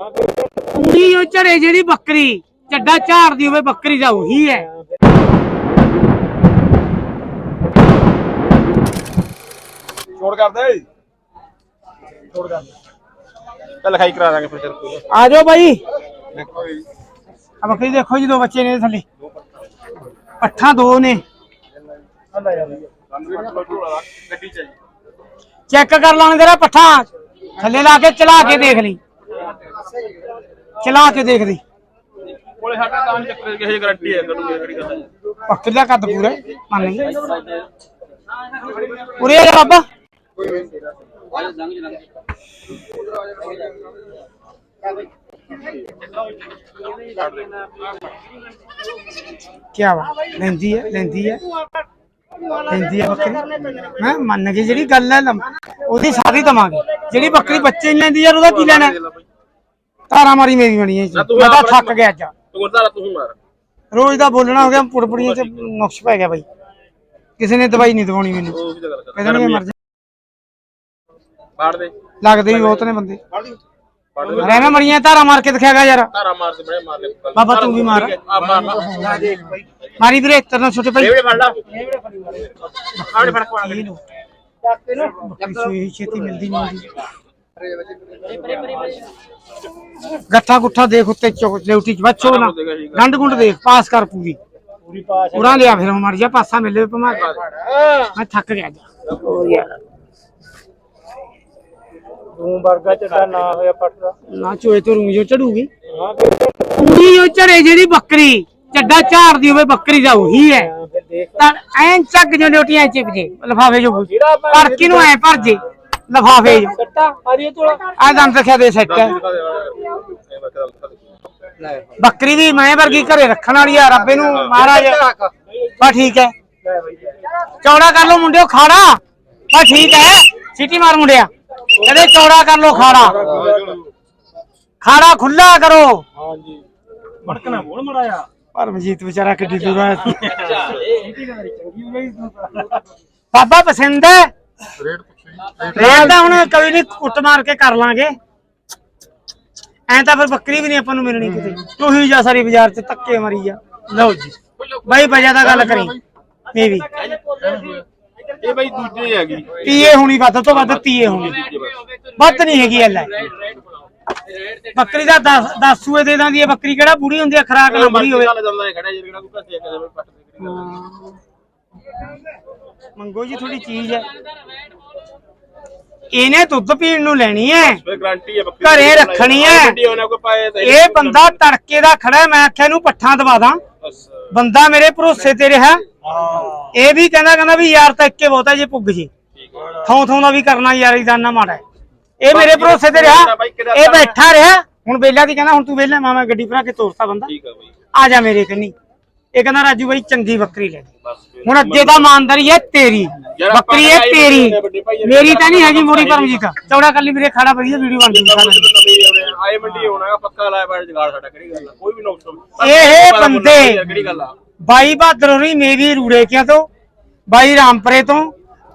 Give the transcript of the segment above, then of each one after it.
ਪੂਰੀ ਉਹ ਝੜੇ ਜਿਹੜੀ ਬੱਕਰੀ ਚੱਡਾ ਝਾੜਦੀ ਹੋਵੇ ਬੱਕਰੀ ਦਾ ਉਹੀ ਹੈ। ਛੋੜ ਕਰਦੇ ਛੋੜ ਕਰਦੇ ਚੱਲ ਲਿਖਾਈ ਕਰਾ ਦਾਂਗੇ ਫਿਰ ਚਲ ਕੋਈ ਆ ਜਾਓ ਬਾਈ। ਦੇਖੋ ਜੀ। ਆ ਬੱਕਰੀ ਦੇਖੋ ਜੀ ਦੋ ਬੱਚੇ ਨੇ ਥੱਲੇ। ਪੱਠਾਂ ਦੋ ਨੇ। ਗੱਡੀ ਚੈੱਕ ਕਰ ਲਾਂਗੇ ਤੇਰਾ ਪੱਠਾ। ਥੱਲੇ ਲਾ ਕੇ ਚਲਾ ਕੇ ਦੇਖ ਲਈ। ਚਲਾ ਕੇ ਦੇਖ ਲਈ ਕੋਲੇ ਸਾਡਾ ਤਾਂ ਚੱਕਰ ਕਿਸੇ ਦੀ ਗਾਰੰਟੀ ਹੈ ਕਰੂਗੇ ਕਿਹੜੀ ਗੱਲ ਹੈ। ਦਾ ਕੱਦ ਪੂਰਾ ਹੈ, ਮੰਨ ਲਈ। ਉਰੇ ਆ ਜਾ ਬਾਬਾ। ਕੀ ਵਾ ਲੈਂਦੀ ਹੈ ਲੈਂਦੀ ਹੈ। ਲੈਂਦੀ ਹੈ ਬੱਕਰੀ। ਮੈਂ ਮੰਨ ਗਈ ਜਿਹੜੀ ਗੱਲ ਹੈ ਲੰਮ- ਉਹਦੀ ਸਾਰੀ ਦਵਾਂਗੇ। ਜਿਹੜੀ ਬੱਕਰੀ ਬੱਚੇ ਨਹੀਂ ਲੈਂਦੀ ਯਾਰ ਉਹਦਾ ਕੀ ਲੈਣਾ ਤਾਰਾ ਮਾਰੀ ਮੇਰੀ ਬਣੀ ਹੈ ਜੀ। ਮੈਂ ਤਾਂ ਥੱਕ ਗਿਆ ਅੱਜ। ਤੂੰ ਗੁਰਦਾਰਾ ਤੂੰ ਮਾਰ। ਰੋਜ਼ ਦਾ ਬੋਲਣਾ ਹੋ ਗਿਆ ਪੁੜਪੜੀਆਂ ਚ ਨੁਕਸ ਪੈ ਗਿਆ ਬਾਈ। ਕਿਸੇ ਨੇ ਦਵਾਈ ਨਹੀਂ ਦਵਾਉਣੀ ਮੈਨੂੰ। ਉਹ ਵੀ ਤਾਂ ਗੱਲ ਕਰ ਕਹਿੰਦਾ ਨਹੀਂ ਮਰ ਜਾ। ਫਾੜ ਦੇ। ਲੱਗਦੇ ਵੀ ਬਹੁਤ ਨੇ ਬੰਦੇ। ਫਾੜ ਦੇ। ਫਾੜ ਦੇ। ਰਹਿਵੇਂ ਮਰੀਆਂ ਧਾਰਾ ਮਾਰ ਕੇ ਦਿਖਾਗਾ ਯਾਰ। ਧਾਰਾ ਮਾਰ ਦੇ ਬੜੇ ਮਾਰ ਲੈ ਬਾਬਾ ਤੂੰ ਵੀ ਮਾਰ। ਆ ਮਾਰ ਮਾਰ ਮਾਰੀ ਵੀਰੇ ਤਰਨਾ ਛੋਟੇ ਭਾਈ। ਨੇੜੇ ਫੜ ਲਾ। ਆੜੇ ਫੜ ਕੋਣ ਇਹ ਲੋ। ਬੱਕਰੀ ਸੂਈ ਛੇਤੀ ਮਿਲਦੀ ਨਹੀਂ ਹੁੰਦੀ। ਗੱਠਾ ਗੁੱਠਾ ਦੇਖ ਉੱਤੇ ਲੈਉਟੀ ਚ ਬੱਚੋ ਨਾ। ਗੰਢ ਗੁੰਡ ਦੇਖ ਪਾਸ ਕਰ ਪੂਰੀ। ਪੂਰੀ ਪਾਸ ਉਰਾਂ ਲਿਆ ਫਿਰ ਮਰ ਜਾ ਪਾਸਾ ਮਿਲੇ ਪਮਾ ਮੈਂ ਥੱਕ ਗਿਆ ਜਾ ਯਾਰ ਤੂੰ ਵਰਗਾ ਚੱਡਾ ਨਾ ਹੋਇਆ ਪੱਟ ਨਾ ਚੋਏ ਤੋਂ ਰੂੰ ਜੋ ਚੜੂਗੀ। ਪੂਰੀ ਉਹ ਝੜੇ ਜਿਹੜੀ ਬੱਕਰੀ ਚੱਡਾ ਝਾੜਦੀ ਹੋਵੇ ਬੱਕਰੀ ਦਾ ਉਹੀ ਹੈ। ਤਾਂ ਐਂ ਚੱਕ ਜੋ ਡਿਊਟੀਆਂ ਚਿਪ ਜੇ ਲਫਾਫੇ ਜੋ ਪੜਕੀ ਨੂੰ ਐ ਭਰ ਜੇ। ਲਫਾਫੇ ਤੋਲਾ। ਆ ਦੰਦ ਰੱਖਿਆ ਦੇ ਸੈੱਟ। ਬੱਕਰੀ ਵੀ ਮੈਂ ਵਰਗੀ ਘਰੇ ਰੱਖਣ ਵਾਲੀ ਆ ਰੱਬੇ ਨੂੰ ਮਹਾਰਾਜ ਬਾ ਠੀਕ ਹੈ। ਚੌੜਾ ਕਰ ਲੋ ਮੁੰਡਿਓ ਖਾੜਾ। ਬਾ ਠੀਕ ਹੈ। ਸਿੱਟੀ ਮਾਰ ਮੁੰਡਿਆ। ਕਹਿੰਦੇ ਚੌੜਾ ਕਰ ਲੋ ਖਾੜਾ। ਖਾੜਾ ਖੁੱਲਾ ਕਰੋ। ਹਾਂਜੀ। ਮੜਕਣਾ ਬੋਲ ਮੜਾਇਆ ਪਰਮਜੀਤ ਵਿਚਾਰਾ ਕਿੱਡੀ ਦੂਰ ਆਇਆ ਸੀ ਬਾਬਾ ਪਸੰਦ ਹੈ। ਰੇਟ ਤਾਂ ਹੁਣ ਕੋਈ ਨਹੀਂ ਕੁੱਟ ਮਾਰ ਕੇ ਕਰ ਲਾਂਗੇ। ਐਂ ਤਾਂ ਫਿਰ ਬੱਕਰੀ ਵੀ ਨਹੀਂ ਆਪਾਂ ਨੂੰ ਮਿਲਣੀ ਕਿਤੇ। ਤੂੰ ਹੀ ਜਾ ਸਾਰੀ ਬਾਜ਼ਾਰ 'ਚ ਧੱਕੇ ਮਾਰੀ ਜਾ। ਲਓ ਜੀ। ਬਾਈ ਵਜਾ ਦਾ ਗੱਲ ਕਰੀ। ਇਹ ਵੀ। ਇਹ ਬਈ ਦੂਜੇ ਹੈਗੀ। ਤੀਏ ਹੋਣੀ ਵੱਧ ਤੋਂ ਵੱਧ ਤੀਏ ਹੋਣੀ। ਵੱਧ ਨਹੀਂ ਹੈਗੀ ਐ ਬੱਕਰੀ ਦਾ 10 10 ਸੂਏ ਦੇ ਦਾਂਦੀ ਹੈ ਬੱਕਰੀ ਕਿਹੜਾ ਬੁੜੀ ਹੁੰਦੀ ਹੈ ਖਰਾਕ ਨਾ ਬੁੜੀ ਹੋਵੇ। ਦੇ ਮੰਗੋ ਜੀ ਥੋੜੀ ਚੀਜ਼ ਹੈ। ਇਹਨੇ ਦੁੱਧ ਪੀਣ ਨੂੰ ਲੈਣੀ ਹੈ। ਫਿਰ ਗਾਰੰਟੀ ਹੈ ਬੱਕਰੀ ਘਰੇ ਰੱਖਣੀ ਹੈ। ਗੱਡੀ ਉਹਨਾਂ ਕੋ ਪਾਏ ਤਾਂ ਇਹ ਬੰਦਾ ਤੜਕੇ ਦਾ ਖੜਾ ਹੈ, ਮੈਂ ਆਖਿਆ ਇਹਨੂੰ ਪੱਠਾਂ ਦਵਾ ਦਾਂ। ਬੰਦਾ ਮੇਰੇ ਭਰੋਸੇ ਤੇ ਰਿਹਾ। ਹਾਂ। ਇਹ ਵੀ ਕਹਿੰਦਾ ਕਹਿੰਦਾ ਵੀ ਯਾਰ ਤਾਂ ਇੱਕੇ ਬਹੁਤਾ ਜੇ ਪੁੱਗ ਜੇ। ਠੀਕ ਹੈ। ਥੋਂ ਥੋਂ ਦਾ ਵੀ ਕਰਨਾ ਯਾਰੀ ਦਾ ਨਾ ਮਾੜਾ ਹੈ। ਇਹ ਮੇਰੇ ਭਰੋਸੇ ਤੇ ਰਿਹਾ। ਇਹ ਬੈਠਾ ਰਿਹਾ। ਹੁਣ ਵੇਲਾ ਦੀ ਕਹਿੰਦਾ ਹੁਣ ਤੂੰ ਵੇਲਾ ਮਾਮਾ ਗੱਡੀ ਭਰਾ ਕੇ ਤੋਰਤਾ ਬੰਦਾ। ਠੀਕ ਹੈ ਬਈ। ਆ ਜਾ ਮੇਰੇ ਕੰਨੀ। ਇਹ ਕਹਿੰਦਾ ਰਾਜੂ ਬਾਈ ਚੰਗੀ ਬੱਕਰੀ ਲੈ ਦੇ। ਹੁਣ ਅੱਗੇ ਦਾ ਇਮਾਨਦਾਰੀ ਹੈ ਤੇਰੀ। ਬੱਕਰੀ ਹੈ ਤੇਰੀ। ਮੇਰੀ ਤਾਂ ਨਹੀਂ ਹੈਗੀ ਮੋੜੀ ਪਰਮਜੀਤ। ਚੌੜਾ ਕੱਲੀ ਵੀਰੇ ਖਾੜਾ ਵਧੀਆ ਵੀਡੀਓ ਬਣ ਜੂਗੀ। ਆਏ ਮੰਡੀ ਹੋਣਾ ਪੱਕਾ ਲਾਇਆ ਬਾੜ ਜਗਾੜ ਸਾਡਾ ਕਿਹੜੀ ਗੱਲ ਆ? ਕੋਈ ਵੀ ਨੁਕਸ ਨਹੀਂ ਇਹ ਬੰਦੇ ਕਿਹੜੀ ਗੱਲ ਆ? ਬਾਈ ਬਹਾਦਰ ਹੋਰੀ ਮੇਰੀ ਰੂੜੇਕਿਆਂ ਤੋਂ? ਬਾਈ ਰਾਮਪਰੇ ਤੋਂ।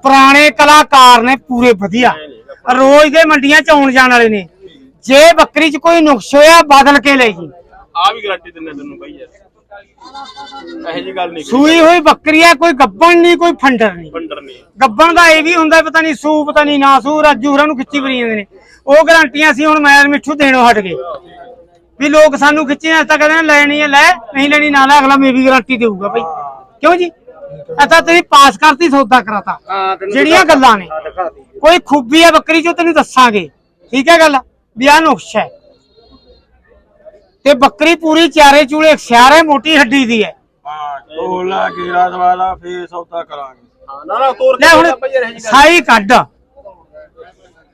ਪੁਰਾਣੇ ਕਲਾਕਾਰ ਨੇ ਪੂਰੇ ਵਧੀਆ। ਰੋਜ਼ ਦੇ ਮੰਡੀਆਂ ਚ ਆਉਣ ਜਾਣ ਵਾਲੇ ਨੇ। ਜੇ ਬੱਕਰੀ ਚ ਕੋਈ ਨੁਕਸ ਹੋਇਆ ਬਦਲ ਕੇ ਲੈ ਜੀ। ਆ ਵੀ ਗਾਰੰਟੀ ਦਿੰਨੇ ਤੈਨੂੰ ਬਈ ਯਾਰ। ਇਹੋ ਜੀ ਗੱਲ ਨਹੀਂ ਸੂਈ ਹੋਈ ਬੱਕਰੀ ਆ ਕੋਈ ਗੱਬਣ ਨਹੀਂ ਕੋਈ ਫੰਡਰ ਨਹੀਂ। ਬੰਡਰ ਨਹੀਂ। ਗੱਬਣ ਦਾ ਇਹ ਵੀ ਹੁੰਦਾ ਪਤਾ ਨਹੀਂ ਸੂ ਪਤਾ ਨਹੀਂ ਨਾ ਸੂ ਰਾਜੂ ਹੋਰਾਂ ਨੂੰ ਖਿੱਚੀ ਬਰੀ ਜਾਂਦੇ ਨੇ। ਉਹ ਗਾਰੰਟੀਆਂ ਸੀ ਹੁਣ ਮੈਰ ਮਿੱਠੂ ਦੇਣੋਂ ਹਟ ਗਏ। ਵੀ ਲੋਕ ਸਾਨੂੰ ਖਿੱਚੀਆਂ ਤਾਂ ਕਹਿੰਦੇ ਨੇ ਲੈਣੀ ਹੈ ਲੈ ਨਹੀਂ ਲੈਣੀ ਨਾ ਲੈ ਅਗਲਾ ਮੇਰੀ ਗਾਰੰਟੀ ਦੇਊਗਾ ਭਾਈ ਕਿਉਂ ਜੀ? ਅਤਾ ਤੇਰੀ ਪਾਸ ਕਰਤੀ ਸੌਦਾ ਕਰਾਤਾ। ਜਿਹੜੀਆਂ ਗੱਲਾਂ ਨੇ। ਕੋਈ ਖੂਬੀ ਹੈ ਬੱਕਰੀ ਚੋਂ ਤੈਨੂੰ ਦੱਸਾਂਗੇ। ਠੀਕ ਹੈ ਗੱਲ? ਵੀ ਆਹ ਨੁਕਸ ਹੈ। ਤੇ ਬੱਕਰੀ ਪੂਰੀ ਚਾਰੇ ਚੂਲੇ ਸਿਆਰ ਮੋਟੀ ਹੱਡੀ ਦੀ ਹੈ। ਢੋਲਾ ਗੇਰਾ ਦਵਾਲਾ ਫੇਰ ਸੌਦਾ ਕਰਾਂਗੇ। ਨਾ ਨਾ ਤੋਰ ਲੈ ਹੁਣ ਸਾਈ ਕੱਢ।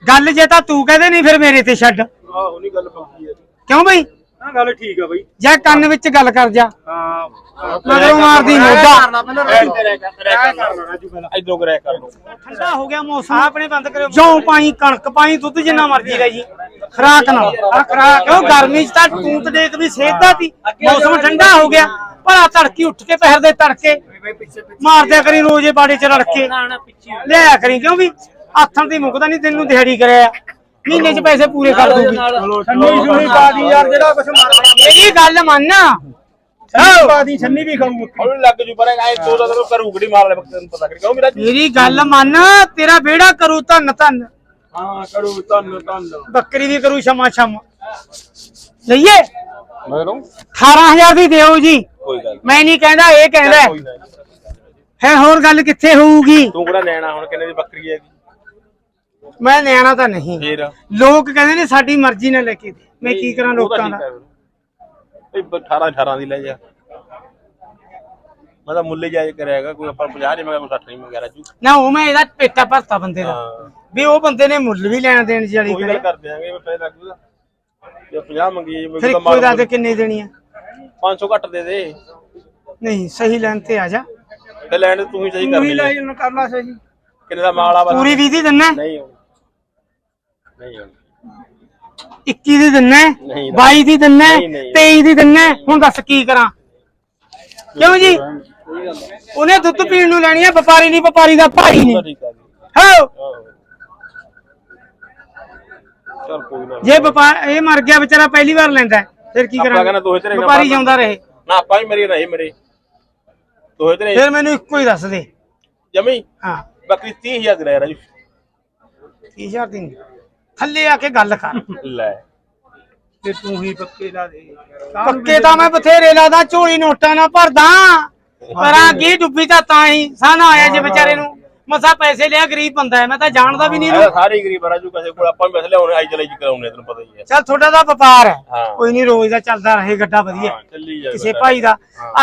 ਗੱਲ ਜੇ ਤਾਂ ਤੂੰ ਕਹਦੇ ਨਹੀਂ ਫਿਰ ਮੇਰੇ ਤੇ ਛੱਡ। ਆਹੋ ਨਹੀਂ ਗੱਲ ਪੱਕੀ ਹੈ। ਕਿਉਂ ਬਈ? ਨਾ ਗੱਲ ਠੀਕ ਆ ਬਈ। ਜਾਂ ਕੰਨ ਵਿੱਚ ਗੱਲ ਕਰ ਜਾ। ਹਾਂ। ਮਗਰੋਂ ਮਾਰਦੀ ਮੋਢਾ। ਇਧਰੋਂ ਕਰਿਆ ਕਰ ਲੋ ਠੰਡਾ ਹੋ ਗਿਆ ਮੌਸਮ ਆਪਣੇ ਬੰਦ ਕਰਿਓ। ਜੌਂ ਪਾਈ ਕਣਕ ਪਾਈ ਦੁੱਧ ਜਿੰਨਾ ਮਰਜ਼ੀ ਲੈ ਜੀ। ਖਰਾਕ ਨਾਲ। ਆ ਖਰਾਕ ਕਿਉਂ ਗਰਮੀ ਚ ਤਾਂ ਤੂੰ ਤੇ ਦੇਖ ਵੀ ਸੇਧਦਾ ਸੀ। ਮੌਸਮ ਠੰਡਾ ਹੋ ਗਿਆ। ਭਲਾ ਤੜਕੀ ਉੱਠ ਕੇ ਪਹਿਰ ਦੇ ਤੜਕੇ। ਮਾਰਦਿਆ ਕਰੀ ਰੋਜ਼ੇ ਬਾੜੇ ਚ ਰੜ ਕੇ। ਲਿਆ ਕਰੀ ਕਿਉਂ ਵੀ? ਆਥਣ ਦੀ ਮੁਕਦਾ ਨਹੀਂ ਤੈਨੂੰ ਦਿਹਾੜੀ ਕਰਿਆ। ਮਹੀਨੇ 'ਚ ਪੈਸੇ ਪੂਰੇ ਕਰ ਦੂਗੀ। ਛੰਨੀ ਛੁੰਨੀ ਪਾ ਦੀ ਯਾਰ ਜਿਹੜਾ ਕੁਛ ਮਾਰਦਾ। ਮੇਰੀ ਗੱਲ ਮੰਨ। ਛੰਨੀ ਪਾ ਦੀ ਛੰਨੀ ਵੀ ਖਾਊ ਹੁਣ ਲੱਗ ਜੂ ਪਰ ਐ ਦੋ ਦਾ ਤੈਨੂੰ ਕਰੂ ਗੜੀ ਮਾਰ ਲੈ ਬੱਕਰੇ ਨੂੰ ਪਤਾ ਕਰੀ। ਕਿਉਂ ਮੇਰਾ ਮੇਰੀ ਗੱਲ ਮੰਨ ਤੇਰਾ ਵਿਹੜਾ ਕਰੂ ਧੰਨ ਧੰਨ। ਹਾਂ ਕਰੂ ਬੱਕਰੀ ਵੀ ਕਰੂ ਸ਼ਮਾ ਸ਼ਮ। ਲਈਏ? ਮੈਂ ਨੂੰ 18000 ਦੀ ਦਿਓ ਜੀ। ਕੋਈ ਗੱਲ ਮੈਂ ਨਹੀਂ ਕਹਿੰਦਾ ਇਹ ਕਹਿੰਦਾ ਕੋਈ ਨਾ ਹੈ ਹੋਰ ਗੱਲ ਕਿੱਥੇ ਹੋਊਗੀ? ਤੂੰ ਕਿਹੜਾ ਲੈਣਾ ਹੁਣ ਕਿੰਨੇ ਦੀ ਬੱਕਰੀ ਹੈਗੀ? ਮੈਂ ਨਿਆਣਾ ਤਾਂ ਨਹੀਂ। ਫੇਰ? ਲੋਕ ਕਹਿੰਦੇ ਨੇ ਸਾਡੀ ਮਰਜ਼ੀ ਨਾਲ ਲੈ ਕੇ ਦੇ। ਮੈਂ ਕੀ ਕਰਾਂ ਲੋਕਾਂ ਦਾ? ਇਹ 18 18 ਦੀ ਲੈ ਜਾ। ਮੈਂ ਤਾਂ ਮੁੱਲੇ ਜਾਇਜ਼ ਕਰਿਆਗਾ ਕੋਈ ਆਪਾਂ 50 ਨਹੀਂ ਕੋਈ 60 ਨਹੀਂ ਮੰਗਿਆ ਰਾਜੂ। ਨਾ ਉਹ ਮੈਂ ਇਹਦਾ ਪੇਟਾ ਭਰਤਾ ਬੰਦੇ ਦਾ। ਹਾਂ। ਵੀ ਉਹ ਬੰਦੇ ਨੇ ਮੁੱਲ ਵੀ ਲੈਣ ਦੇਣ ਜੀ ਵਾਲੀ ਉਹੀ ਕਰੇ ਗੱਲ ਕਰ ਦਿਆਂਗੇ ਪੈਸੇ ਲੱਗੂਗਾ ਜੇ 50 ਮੰਗੀ ਜੇ ਫਿਰ ਕੋਈ ਕੋਈ ਦੇ ਕਿੰਨੀ ਦੇਣੀ ਆ? 500 ਘੱਟ ਦੇ ਦੇ। ਨਹੀਂ ਸਹੀ ਲੈਣ ਤੇ ਆ ਜਾ। ਤੇ ਲੈਣ ਤੂੰ ਹੀ ਸਹੀ ਕਰ ਲੈ ਲਈ ਜਨ ਕਰ ਲਾ ਸਹੀ। ਕਿੰਨੇ ਦਾ ਮਾਲ ਆ ਬਸ ਪੂਰੀ 20 ਦੀ ਦਿੰਨਾ? ਨਹੀਂ ਨਹੀਂ ਹੋਣੀ। 21 ਦੀ ਦਿੰਨਾ ਨਹੀਂ। 22 ਦੀ ਦਿੰਨਾ ਨਹੀਂ, ਨਹੀਂ। 23 ਦੀ ਦਿੰਨਾ ਹੁਣ ਦੱਸ ਕੀ ਕਰਾਂ? ਕਿਉਂ ਜੀ? ਉਹਨੇ ਦੁੱਧ ਪੀਣ ਨੂੰ ਲੈਣੀ ਆ ਵਪਾਰੀ ਨਹੀਂ ਵਪਾਰੀ ਦਾ ਭਾਈ ਨਹੀਂ। ਹੋ। ਚੱਲ ਕੋਈ ਨਾ। ਜੇ ਵਪਾਰ ਇਹ ਮਰ ਗਿਆ ਵਿਚਾਰਾ ਪਹਿਲੀ ਵਾਰ ਲੈਂਦਾ ਹੈ, ਫਿਰ ਕੀ ਆਪਾਂ ਕਹਿੰਦਾ ਕਰਾਂਗੇ ਦੋਹੇ ਤੇਰੇ ਵਪਾਰੀ ਜਿਉਂਦਾ ਰਹੇ। ਨਾ ਆਪਾਂ ਹੀ ਮਰੀ ਨਹੀਂ ਮਰੇ। ਦੋਹੇ ਤੇਰੇ ਫਿਰ ਮੈਨੂੰ ਇੱਕੋ ਹੀ ਦੱਸ ਦੇ। ਜਮੀ? ਹਾਂ। ਬੱਕਰੀ 30000 ਦੀ ਲੈ ਰਾਜੂ 30000 ਦੀ ਨਹੀਂ। ਥੱਲੇ ਆ ਕੇ ਗੱਲ ਕਰ। ਲੈ। ਤੇ ਤੂੰ ਹੀ ਪੱਕੇ ਲਾ ਦੇ। ਪੱਕੇ ਤਾਂ ਮੈਂ ਬਥੇਰੇ ਲਾਦਾ ਝੋਲੀ ਨੋਟਾਂ ਨਾਲ ਭਰਦਾ। ਕਰਾਂ ਕੀ ਡੁੱਬੀ ਤਾਂ ਤਾਂ ਹੀ। ਸਾਨਾ ਆਇਆ ਜੇ ਵਿਚਾਰੇ ਨੂੰ। ਮਸਾ ਪੈਸੇ ਲਿਆ ਗਰੀਬ ਬੰਦਾ ਹੈ ਮੈਂ ਤਾਂ ਜਾਣਦਾ ਵੀ ਨਹੀਂ ਇਹ ਇਹਨੂੰ ਸਾਰੇ ਗਰੀਬ ਰਾਜੂ ਕਿਸੇ ਕੋਲ ਆਪਾਂ ਵੀ ਪੈਸੇ ਲਿਆਉਣੇ ਆਈ ਚਲਾਈ ਕਰਾਉਣੇ ਤੈਨੂੰ ਪਤਾ ਹੀ ਹੈ। ਚੱਲ ਤੁਹਾਡਾ ਤਾਂ ਵਪਾਰ ਹੈ। ਹਾਂ। ਕੋਈ ਨਹੀਂ ਰੋਜ਼ ਦਾ ਚੱਲਦਾ ਰਹੇ ਗੱਡਾ ਵਧੀਆ। ਹਾਂ ਚੱਲੀ ਜਾਵੇ ਕਿਸੇ ਭਾਈ ਦਾ।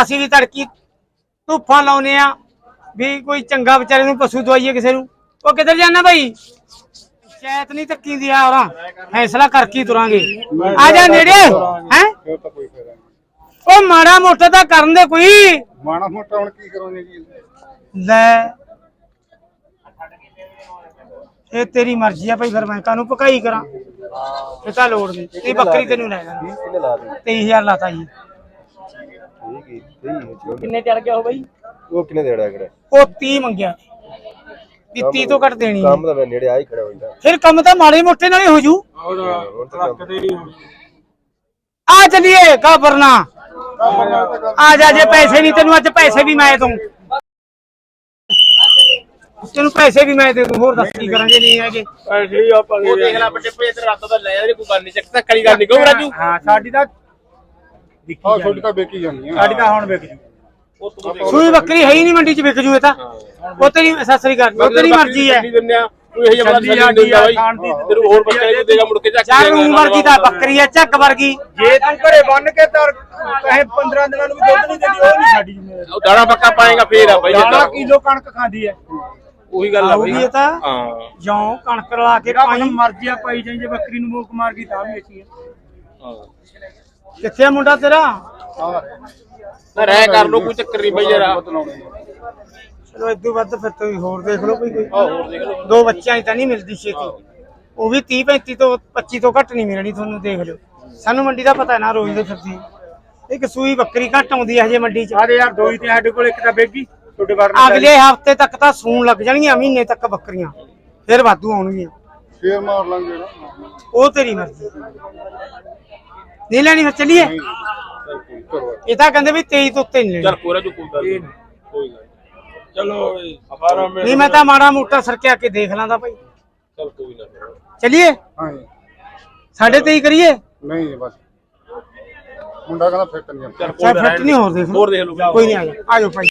ਅਸੀਂ ਵੀ ਤੜਕੀ ਧੁੱਫਾਂ ਲਾਉਨੇ ਆ ਵੀ ਕੋਈ ਚੰਗਾ ਵਿਚਾਰੇ ਨੂੰ ਪਸ਼ੂ ਦਵਾਈਏ ਕਿਸੇ ਨੂੰ। ਉਹ ਕਿੱਧਰ ਜਾਣਾ ਭਾਈ ਸ਼ਾਇਦ ਨਹੀਂ ਤੱਕੀ ਦੀ ਆ ਹੋਰਾਂ ਫੈਸਲਾ ਕਰਕੇ ਹੀ ਤੁਰਾਂਗੇ। ਆ ਜਾ ਨੇੜੇ। ਹੈ? ਤਾਂ ਕੋਈ ਫਾਇਦਾ ਉਹ ਮਾੜਾ ਮੋਟਾ ਤਾਂ ਕਰਨ ਦੇ ਕੋਈ। ਮਾਣਾ ਮੋਟਾ ਹੁਣ ਕੀ ਕਰਾਉਣੇ ਜੀ? ਲੈ ਇਹ ਤੇਰੀ ਮਰਜ਼ੀ ਆ ਭਾਈ ਫਿਰ ਮੈਂ ਕਾਹਨੂੰ ਪਕਾਈ ਕਰਾਂ। ਇਹ ਤਾਂ ਲੋੜ ਨਹੀਂ। ਇਹ ਬੱਕਰੀ ਤੈਨੂੰ ਲੈ ਜਾਣਾ। ਕਿੰਨੇ ਲਾ ਦੇ 23000 ਲਾਤਾ ਜੀ। ਠੀਕ ਹੀ ਠੀਕ ਕਿੰਨੇ ਚੜ ਗਿਆ ਹੋ ਬਾਈ? ਉਹ ਕਿੰਨੇ ਦੇੜਾ ਕਿਹੜਾ? ਉਹ 30 ਮੰਗਿਆ। ਵੀ 30 ਤੋਂ ਘੱਟ ਦੇਣੀ ਨਹੀਂ। ਤਾਂ ਮੈਂ ਨੇੜੇ ਆ ਹੀ ਖੜਾ ਹੁੰਦਾ ਫਿਰ ਕੰਮ ਤਾਂ ਮਾੜੇ ਮੋਟੇ ਨਾਲ ਹੀ ਹੋ ਜੂ। ਆ ਚਲੀਏ ਕਾਬਰਨਾ ਆ ਜਾ ਜੇ ਪੈਸੇ ਨਹੀਂ ਤੈਨੂੰ ਅੱਜ ਪੈਸੇ ਵੀ ਮੈਂ ਦੂੰ ਤੈਨੂੰ ਪੈਸੇ ਵੀ ਮੈਂ ਦੇ ਦੂੰ ਹੋਰ ਦੱਸ ਕੀ ਕਰਾਂਗੇ ਨਹੀਂ ਹੈਗੇ। ਪੈਸੇ ਆਪਾਂ ਉਹ ਦੇਖ ਲੈ ਵੱਡੇ ਪੇ ਤੇ ਰਾਤ ਦਾ ਲੈ ਜਾ ਕੋਈ ਗੱਲ ਨਹੀਂ ਚੱਕ ਤਾਂ ਕਰੀ ਗੱਲ ਨਹੀਂ ਕਹੋ ਰਾਜੂ? ਹਾਂ ਸਾਡੀ ਤਾਂ ਹਾਂ ਛੋਟੀ ਤਾਂ ਵੇਚੀ ਜਾਂਦੀ ਸਾਡੀ ਤਾਂ ਹੁਣ ਵੇਚ ਜੂ ਤੂੰ ਦੇਖ। ਸੂਈ ਬੱਕਰੀ ਹੈ ਹੀ ਨਹੀਂ ਮੰਡੀ 'ਚ ਵਿਕ ਜੂ ਇਹ ਤਾਂ। ਉਹ ਤੇਰੀ ਸਸਰੀ ਕਰ ਉਹ ਤੇਰੀ ਮਰਜ਼ੀ ਹੈ। ਦਿੰਦੇ ਆ ਤੂੰ ਇਹ ਜਮਾ ਛੱਡੀ ਛੱਡੀ ਦਿੰਦਾ ਬਾਈ। ਖਾਣ ਦੀ ਤੈਨੂੰ ਹੋਰ ਬੱਕਰੇ ਨੂੰ ਦੇਗਾ ਮੁੜ ਕੇ ਚੱਕ ਚਾਰ ਨੂੰ ਵਰਗੀ ਦਾ ਬੱਕਰੀ ਹੈ ਝੱਗ ਵਰਗੀ। ਜੇ ਤੂੰ ਘਰੇ ਬੰਨ ਕੇ ਤਾਂ ਕਹੇ 15 ਦਿਨਾਂ ਨੂੰ ਵੀ ਦੁੱਧ ਨਹੀਂ ਦਿੰਦੀ ਉਹ ਨਹੀਂ ਸਾਡੀ ਜ਼ਿੰਮੇਵਾਰੀ। ਉਹ ਦਾਣਾ ਪੱਕਾ ਪਾਏਗਾ ਫੇਰ ਆ ਬਾਈ ਇਹ ਦਾਣਾ ਤਾਂ। ਕਿਲੋ ਕਣਕ ਖਾਂਦੀ ਹੈ। ਉਹੀ ਗੱਲ ਆ ਬਾਈ। ਆਊਗੀ ਇਹ ਤਾਂ। ਹਾਂ। ਜੌਂ ਕਣਕ ਰਲਾ ਕੇ ਮਨ ਮਰਜ਼ੀ ਆ ਪਾਈ ਜਾਈ ਜੇ ਬੱਕਰੀ ਨੂੰ ਮੋਕ ਮਾਰ ਗਈ ਤਾਂ ਵੀ ਵੇਚੀ ਹੈ ਹਾਂ। ਕਿੱਥੇ ਆ ਮੁੰਡਾ ਤੇਰਾ? ਹਾਂ ਨਾ ਰਹਿ ਕਰ ਲੋ ਕੋਈ ਚੱਕਰ ਨਹੀਂ ਬਾਈ ਯਾਰ। ਚਲੋ ਇਦੋਂ ਵੱਧ ਫਿਰ ਤੁਸੀਂ ਹੋਰ ਦੇਖ ਲਓ ਕੋਈ ਕੋਈ। ਹੋਰ ਦੇਖ ਲਓ। ਦੋ ਬੱਚਿਆਂ ਦੀ ਤਾਂ ਨਹੀਂ ਮਿਲਦੀ ਛੇਤੀ। ਉਹ ਵੀ 30 35 ਤੋਂ 25 ਤੋਂ ਘੱਟ ਨਹੀਂ ਮਿਲਣੀ ਤੁਹਾਨੂੰ ਦੇਖ ਲਿਓ। ਸਾਨੂੰ ਮੰਡੀ ਦਾ ਪਤਾ ਹੈ ਨਾ ਰੋਜ਼ ਦੇ ਫਿਰਦੀ। ਇੱਕ ਸੂਈ ਬੱਕਰੀ ਘੱਟ ਆਉਂਦੀ ਹੈ ਹਜੇ ਮੰਡੀ 'ਚ। ਸਾਰੇ ਯਾਰ ਦੋ ਹੀ ਤੇ ਸਾਡੇ ਕੋਲ ਇੱਕ ਤਾਂ ਬੇਗੀ ਤੁਹਾਡੇ ਅਗਲੇ ਹਫ਼ਤੇ ਤੱਕ ਤਾਂ ਸੂਣ ਲੱਗ ਜਾਣਗੀਆਂ ਮਹੀਨੇ ਤੱਕ ਬੱਕਰੀਆਂ। ਫਿਰ ਵਾਧੂ ਆਉਣਗੀਆਂ। ਫੇਰ ਮਾਰ ਲਾਂਗੇ ਨਾ। ਉਹ ਤੇਰੀ ਮਰਜ਼ੀ। ਨਹੀਂ ਲੈਣੀ ਫਿਰ ਚੱਲੀਏ? ਇਹ ਤਾਂ ਕਹਿੰਦੇ ਵੀ 23 ਤੋਂ ਉੱਤੇ ਨਹੀਂ ਲੈਣੀ। ਚੱਲ ਪੂਰਾ ਜੋ ਕੋਈ ਗੱਲ। ਕੋਈ ਗੱਲ। ਚਲੋ ਅਬਾਰਾ ਮੈਂ ਨਹੀਂ ਮੈਂ ਤਾਂ ਮਾੜਾ ਮੋਟਾ ਸਰਕਿਆ ਕੇ ਦੇਖ ਲਾਂਦਾ ਭਾਈ। ਚੱਲ ਕੋਈ ਨਾ ਚੱਲੀਏ? ਹਾਂ। ਸਾਢੇ 23 ਕਰੀਏ? ਨਹੀਂ ਬਸ। ਮੁੰਡਾ ਕਹਿੰਦਾ ਫਿੱਟ ਨਹੀਂ ਚੱਲ ਫਿੱਟ ਨਹੀਂ ਹੋਰ ਦੇਖ ਹੋਰ ਦੇਖ ਲਓ। ਕੋਈ ਨਹੀਂ ਆ ਜਾ। ਆ ਜਾਓ ਭਾਈ।